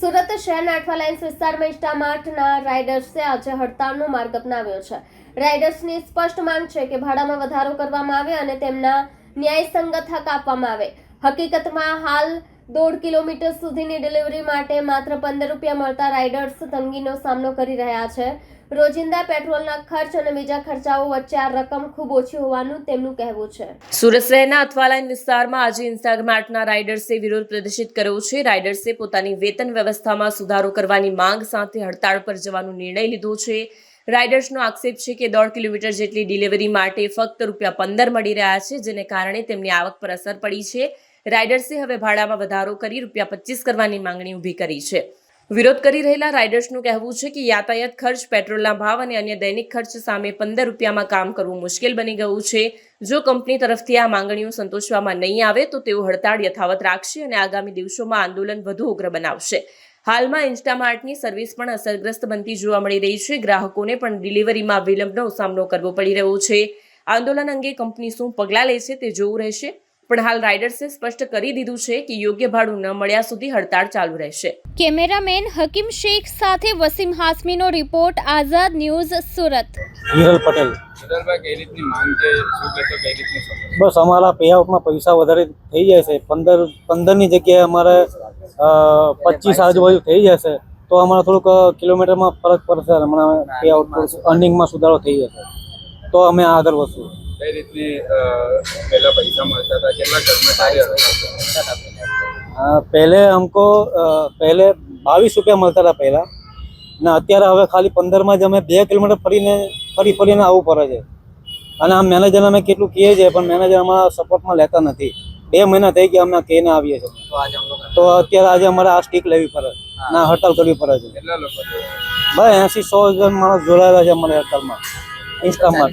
સુરત શહેરના અઠવા લાઇન્સ વિસ્તારમાં ઇન્સ્ટામાર્ટના રાઇડર્સે આજે હડતાળનો માર્ગ અપનાવ્યો છે. રાઇડર્સની સ્પષ્ટ માંગ છે કે ભાડામાં વધારો કરવામાં આવે અને તેમના ન્યાયસંગત હક આપવામાં આવે. હકીકતમાં હાલ દોઢ કિલોમીટર સુધીની ડિલિવરી માટે માત્ર પંદર રૂપિયા મળતા રાઇડર્સ તંગીનો સામનો કરી રહ્યા છે. રોજિંદા પેટ્રોલના ખર્ચ અને બીજા ખર્ચાઓ વચ્ચે આ રકમ ખૂબ ઓછી હોવાનું તેમનું કહેવું છે. સુરત શહેરના અથવાલાઈન વિસ્તારમાં આજે ઇન્સ્ટામાર્ટના રાઇડર્સે વિરોધ પ્રદર્શિત કર્યો છે. રાઇડર્સે પોતાની વેતન વ્યવસ્થામાં સુધારો કરવાની માંગ સાથે હડતાળ પર જવાનો નિર્ણય લીધો છે. રાઇડર્સનો આક્ષેપ છે કે દોઢ કિલોમીટર જેટલી ડિલિવરી માટે ફક્ત રૂપિયા પંદર મળી રહ્યા છે, જેને કારણે તેમની આવક પર અસર પડી છે. રાઇડર્સે હવે ભાડામાં વધારો કરી રૂપિયા પચીસ કરવાની માંગણી ઊભી કરી છે. વિરોધ કરી રહેલા રાઇડર્સનું કહેવું છે કે યાતાયાત ખર્ચ, પેટ્રોલના ભાવ અને અન્ય દૈનિક ખર્ચ સામે પંદર રૂપિયામાં કામ કરવું મુશ્કેલ બની ગયું છે. જો કંપની તરફથી આ માંગણીઓ સંતોષવામાં નહીં આવે, તો તેઓ હડતાળ યથાવત રાખશે અને આગામી દિવસોમાં આંદોલન વધુ ઉગ્ર બનાવશે. હાલમાં ઇન્સ્ટામાર્ટની સર્વિસ પણ અસરગ્રસ્ત બનતી જોવા મળી રહી છે. ગ્રાહકોને પણ ડિલિવરીમાં વિલંબનો સામનો કરવો પડી રહ્યો છે. આંદોલન અંગે કંપની શું પગલાં લે છે તે જોવું રહેશે. પણ હાલ રાઇડર્સે સ્પષ્ટ કરી દીધું છે કે યોગ્ય ભાડું ન મળ્યા સુધી હડતાળ ચાલુ રહેશે. કેમેરામેન હકીમ શેખ સાથે વસીમ હાસમીનો રિપોર્ટ આઝાદ ન્યૂઝ સુરત. હિરલ પટેલ. બસ અમારા પેઆઉટમાં પૈસા વધારે થઈ જાય છે. પંદર પંદરની જગ્યાએ અમારે પચીસ આજુબાજુ થઈ જશે. તો અમારે થોડુંક કિલોમીટરમાં ફરક પડશે. હમણાં પે પેઆઉટ અર્નિંગમાં સુધારો થઈ જશે. તો અમે આગળ વધશું કઈ રીતની પહેલા પૈસા મળતા હતા? કેટલા કર્મચારી પહેલે અમકો પહેલે બાવીસ રૂપિયા મળતા હતા પહેલા. ને અત્યારે હવે ખાલી પંદરમાં જ અમે બે કિલોમીટર ફરીને ફરી ફરીને આવવું પડે છે. અને આ મેનેજર અમે કેટલું કહીએ છીએ પણ મેનેજર અમારા સપોર્ટમાં લેતા નથી. બે મહિના થઈ ગયા અમે કહીને આવીએ છીએ. તો અત્યારે આજે અમારે આ સ્ટીક લેવી પડે. ના હડતાલ કરવી પડે છે. ભાઈ એસી સો જણ માણસ જોડાયેલા છે અમારે હડતાલમાં. ઇન્સ્ટામાં